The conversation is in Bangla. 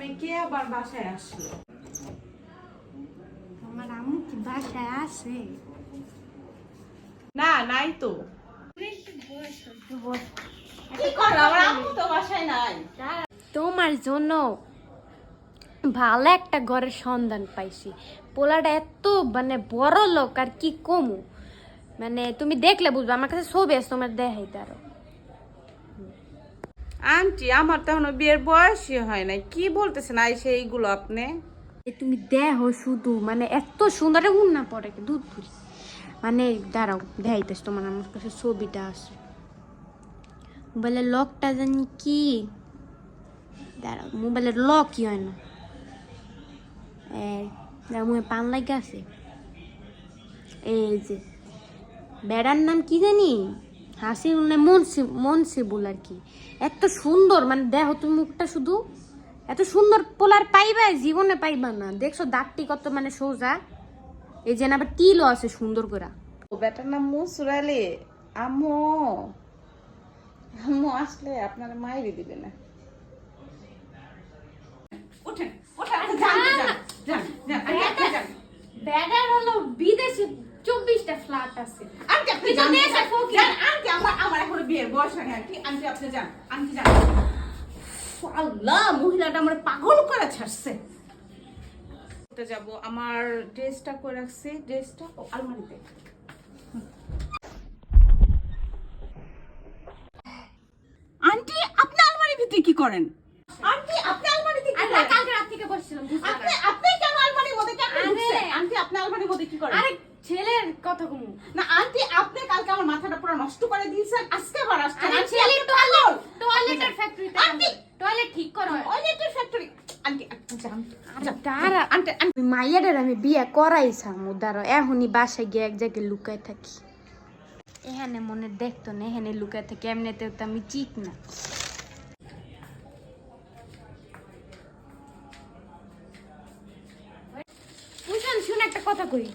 টাইমে কে আবার বাসায় আসলো? আমার আম্মু কি বাসায় আছে? না নাই তো। কি করো? আমার আম্মু তো বাসায় নাই। তোমার জন্য ভালো একটা ঘরের সন্ধান পাইছি। পোলাটা এত মানে বড় লোক আর কি কমু? মানে তুমি দেখলে বুঝবে আমার কাছে ছবি আছে তোমার দেখাই তারও আন্টি, আমার তো এখনও বিয়ের বয়সই হয় নাই। কি বলতেছেন আইসে এইগুলো আপনি? তুমি দেখো শুধু মানে এত সুন্দর উন না পড়ে দুধ পুরি মানে দাঁড়াও, দেখাইতেছ তোমার, আমার কাছে ছবিটা আছে। মোবাইলের লকটা জানি কি? দাঁড়াও, মোবাইলের লক কি হয় না। মুখে পান লাগে আছে। এই যে, বেড়ার নাম কি জানি? হাসি মনসি মনসিবুল আর কি। এত সুন্দর মানে দেখো তুমি মুখটা শুধু এত সুন্দর পোলার পাইবা জীবনে পাইবা না। দেখছ দাঁতটি কত মানে সোজা। এই যে আবার তিলও আছে সুন্দর করে। ও বেটার নাম মুসুরালি আম্মু। আম্মু আসলে আপনার মাইরি দিবে না। উঠেন উঠেন আপনি যান, যান, যান, ব্যাডার হলো বিদেশে চব্বিশটা ফ্ল্যাট আছে। দেশে ফকির। আমার আমার এখন বিয়ের বয়স হয়নি। আন্টি আন্টি, আপনি যান, আন্টি যান। মহিলাটা আমার পাগল করে ছাড়ছে। যাব, আমার ড্রেসটা করে রাখছি? ড্রেসটা আলমারিতে। আন্টি, আপনি আলমারির ভিতরে কি করেন আন্টি আপনি আলমারিতে কি আর করেন কালকে রাত থেকে বসছিলাম বুঝতে আপনি পারলাম। আপনি কেন আলমারির মধ্যে কেন আরে। ঢুকছেন আন্টি আপনি আলমারির মধ্যে কি করেন আরে ছেলের কথা কমু। না আন্টি আপনি কালকে আমার মাথাটা পুরো নষ্ট করে দিয়েছেন। আজকে আবার আসছেন। আরে আন্টি, পাগল। টয়লেটের ফ্যাক্টরিতে আন্টি। টয়লেট ঠিক করো। টয়লেটের ফ্যাক্টরি মাইয়াদের আমি বিয়ে করাইছাম দাঁড়ো এখনই বাসায় গিয়ে এক জায়গায় লুকায় থাকি। এখানে মনে দেখতো না এখানে লুকায় থাকি। এমনিতেও তো আমি চিত না। শুন শুন একটা কথা কই।